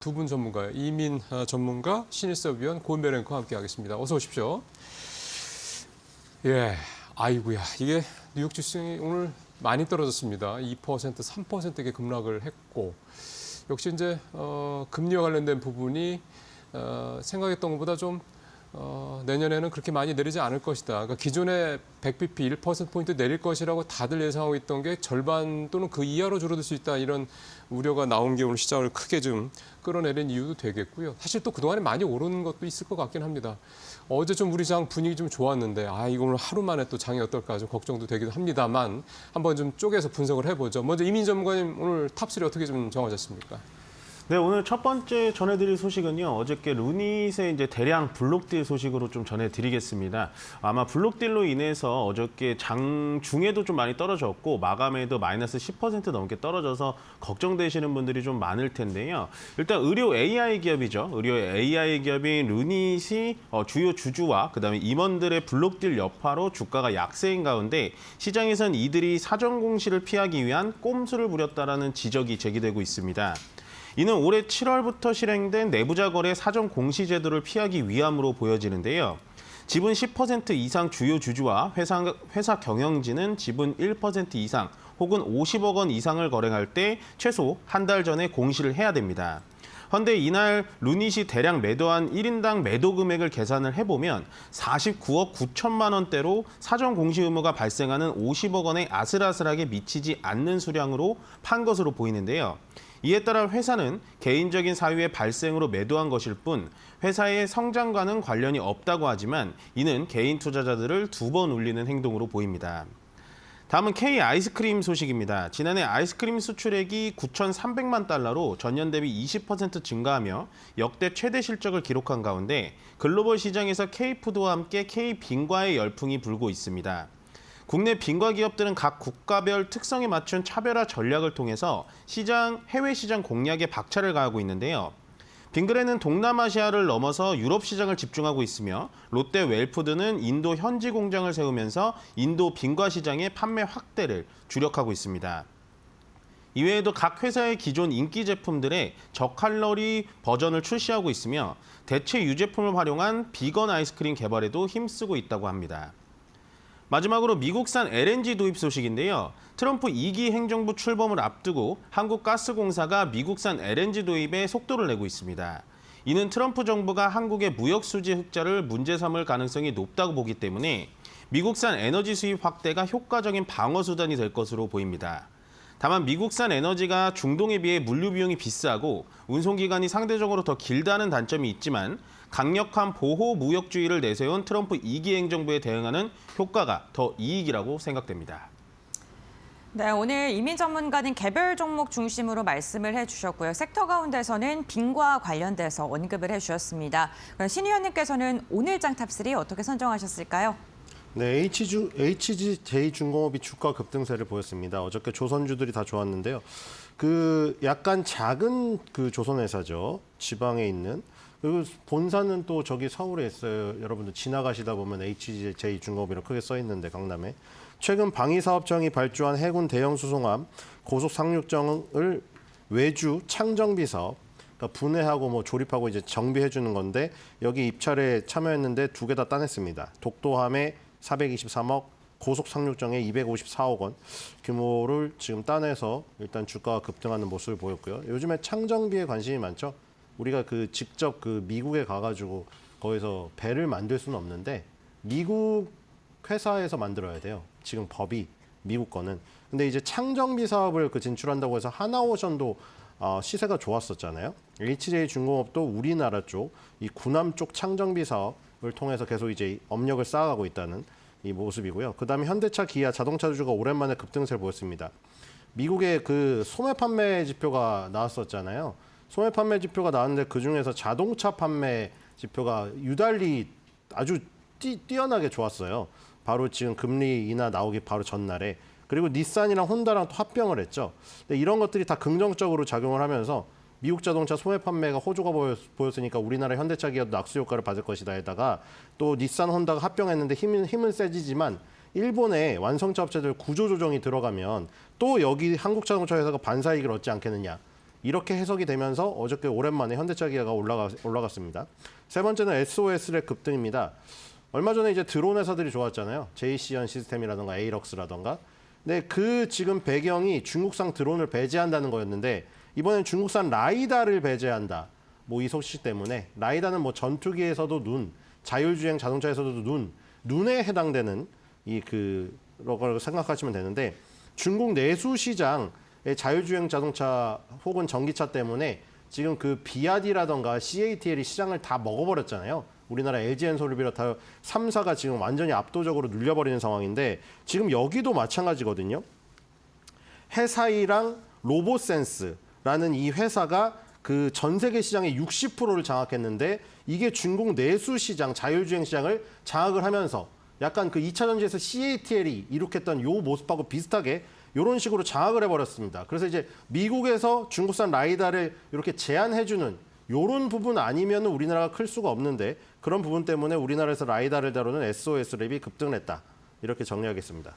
두 분 전문가요. 이민 아, 전문가, 신일섭 위원 고은별 앵커와 함께하겠습니다. 어서 오십시오. 예, 아이고야 이게 뉴욕 지수이 오늘 많이 떨어졌습니다. 2%, 3%게 급락을 했고 역시 이제 어, 금리와 관련된 부분이 어, 생각했던 것보다 좀 어, 내년에는 그렇게 많이 내리지 않을 것이다. 그러니까 기존에 100bp 1%포인트 내릴 것이라고 다들 예상하고 있던 게 절반 또는 그 이하로 줄어들 수 있다. 이런 우려가 나온 게 오늘 시장을 크게 좀 끌어내린 이유도 되겠고요. 사실 또 그동안에 많이 오르는 것도 있을 것 같긴 합니다. 어제 좀 우리 장 분위기 좀 좋았는데 아 이거 오늘 하루 만에 또 장이 어떨까 좀 걱정도 되기도 합니다만 한번 좀 쪼개서 분석을 해보죠. 먼저 이민 전문가님 오늘 탑3 어떻게 좀 정하셨습니까? 네, 오늘 첫 번째 전해드릴 소식은요. 어저께 루닛의 이제 대량 블록딜 소식으로 좀 전해드리겠습니다. 아마 블록딜로 인해서 어저께 장 중에도 좀 많이 떨어졌고 마감에도 마이너스 10% 넘게 떨어져서 걱정되시는 분들이 좀 많을 텐데요. 일단 의료 AI 기업이죠. 의료 AI 기업인 루닛이 어, 주요 주주와 그다음에 임원들의 블록딜 여파로 주가가 약세인 가운데 시장에선 이들이 사전 공시를 피하기 위한 꼼수를 부렸다라는 지적이 제기되고 있습니다. 이는 올해 7월부터 실행된 내부자 거래 사전 공시 제도를 피하기 위함으로 보여지는데요. 지분 10% 이상 주요 주주와 회사, 회사 경영진은 지분 1% 이상 혹은 50억 원 이상을 거래할 때 최소 한 달 전에 공시를 해야 됩니다. 헌데 이날 루닛이 대량 매도한 1인당 매도 금액을 계산을 해보면 49억 9천만 원대로 사전 공시 의무가 발생하는 50억 원에 아슬아슬하게 미치지 않는 수량으로 판 것으로 보이는데요. 이에 따라 회사는 개인적인 사유의 발생으로 매도한 것일 뿐 회사의 성장과는 관련이 없다고 하지만 이는 개인 투자자들을 두 번 울리는 행동으로 보입니다. 다음은 K 아이스크림 소식입니다. 지난해 아이스크림 수출액이 9,300만 달러로 전년 대비 20% 증가하며 역대 최대 실적을 기록한 가운데 글로벌 시장에서 K푸드와 함께 K빙과의 열풍이 불고 있습니다. 국내 빙과 기업들은 각 국가별 특성에 맞춘 차별화 전략을 통해서 시장 해외 시장 공략에 박차를 가하고 있는데요. 빙그레는 동남아시아를 넘어서 유럽 시장을 집중하고 있으며 롯데 웰푸드는 인도 현지 공장을 세우면서 인도 빙과 시장의 판매 확대를 주력하고 있습니다. 이외에도 각 회사의 기존 인기 제품들의 저칼로리 버전을 출시하고 있으며 대체 유제품을 활용한 비건 아이스크림 개발에도 힘쓰고 있다고 합니다. 마지막으로 미국산 LNG 도입 소식인데요. 트럼프 2기 행정부 출범을 앞두고 한국가스공사가 미국산 LNG 도입에 속도를 내고 있습니다. 이는 트럼프 정부가 한국의 무역 수지 흑자를 문제 삼을 가능성이 높다고 보기 때문에 미국산 에너지 수입 확대가 효과적인 방어 수단이 될 것으로 보입니다. 다만 미국산 에너지가 중동에 비해 물류 비용이 비싸고 운송 기간이 상대적으로 더 길다는 단점이 있지만 강력한 보호 무역주의를 내세운 트럼프 2기 행정부에 대응하는 효과가 더 이익이라고 생각됩니다. 네, 오늘 이민 전문가는 개별 종목 중심으로 말씀을 해주셨고요. 섹터 가운데서는 빙과 관련돼서 언급을 해주셨습니다. 신 의원님께서는 오늘 장 탑3 어떻게 선정하셨을까요? 네, HG, HGJ중공업이 주가 급등세를 보였습니다. 어저께 조선주들이 다 좋았는데요. 그 약간 작은 그 조선회사죠. 지방에 있는. 그리고 본사는 또 저기 서울에 있어요. 여러분들 지나가시다 보면 HGJ중공업이라고 크게 써 있는데 강남에. 최근 방위사업청이 발주한 해군 대형 수송함 고속 상륙정을 외주 창정비 사업 그러니까 분해하고 뭐 조립하고 이제 정비해 주는 건데 여기 입찰에 참여했는데 두 개 다 따냈습니다. 독도함에 423억, 고속 상륙정에 254억 원 규모를 지금 따내서 일단 주가가 급등하는 모습을 보였고요. 요즘에 창정비에 관심이 많죠. 우리가 그 직접 그 미국에 가가지고 거기서 배를 만들 수는 없는데 미국 회사에서 만들어야 돼요. 지금 법이 미국 거는. 근데 이제 창정비 사업을 그 진출한다고 해서 하나오션도 어, 시세가 좋았었잖아요. HJ 중공업도 우리나라 쪽, 이 구남 쪽 창정비 사업을 통해서 계속 이제 업력을 쌓아가고 있다는 이 모습이고요. 그 다음에 현대차, 기아, 자동차 주가 오랜만에 급등세를 보였습니다. 미국의 그 소매 판매 지표가 나왔었잖아요. 소매 판매 지표가 나왔는데 그 중에서 자동차 판매 지표가 유달리 아주 뛰, 뛰어나게 좋았어요. 바로 지금 금리 인하 나오기 바로 전날에 그리고 닛산이랑 혼다랑 또 합병을 했죠. 근데 이런 것들이 다 긍정적으로 작용을 하면서 미국 자동차 소매 판매가 호조가 보였, 보였으니까 우리나라 현대차 기업도 악수 효과를 받을 것이다에다가 또 닛산 혼다가 합병했는데 힘은 힘은 세지지만 일본의 완성차 업체들 구조 조정이 들어가면 또 여기 한국 자동차 회사가 반사 이익을 얻지 않겠느냐 이렇게 해석이 되면서 어저께 오랜만에 현대차 기아가 올라가, 올라갔습니다. 세 번째는 SOS의 급등입니다. 얼마 전에 이제 드론 회사들이 좋았잖아요. JC현 시스템이라던가 에이럭스라던가. 근데 그 지금 배경이 중국산 드론을 배제한다는 거였는데 이번엔 중국산 라이다를 배제한다. 뭐 이 소식 때문에 라이다는 뭐 전투기에서도 눈, 자율주행 자동차에서도 눈, 눈에 해당되는 이 그걸 생각하시면 되는데 중국 내수 시장의 자율주행 자동차 혹은 전기차 때문에 지금 그 비아디라던가 CATL이 시장을 다 먹어버렸잖아요. 우리나라 LG엔솔을 비롯하여 3사가 지금 완전히 압도적으로 눌려버리는 상황인데 지금 여기도 마찬가지거든요. 해사이랑 로보센스라는 이 회사가 그 전 세계 시장의 60%를 장악했는데 이게 중국 내수 시장, 자율주행 시장을 장악을 하면서 약간 그 2차 전지에서 CATL이 이룩했던 요 모습하고 비슷하게 이런 식으로 장악을 해버렸습니다. 그래서 이제 미국에서 중국산 라이다를 이렇게 제한해주는 이런 부분 아니면 우리나라가 클 수가 없는데 그런 부분 때문에 우리나라에서 라이다를 다루는 SOS 랩이 급등을 했다. 이렇게 정리하겠습니다.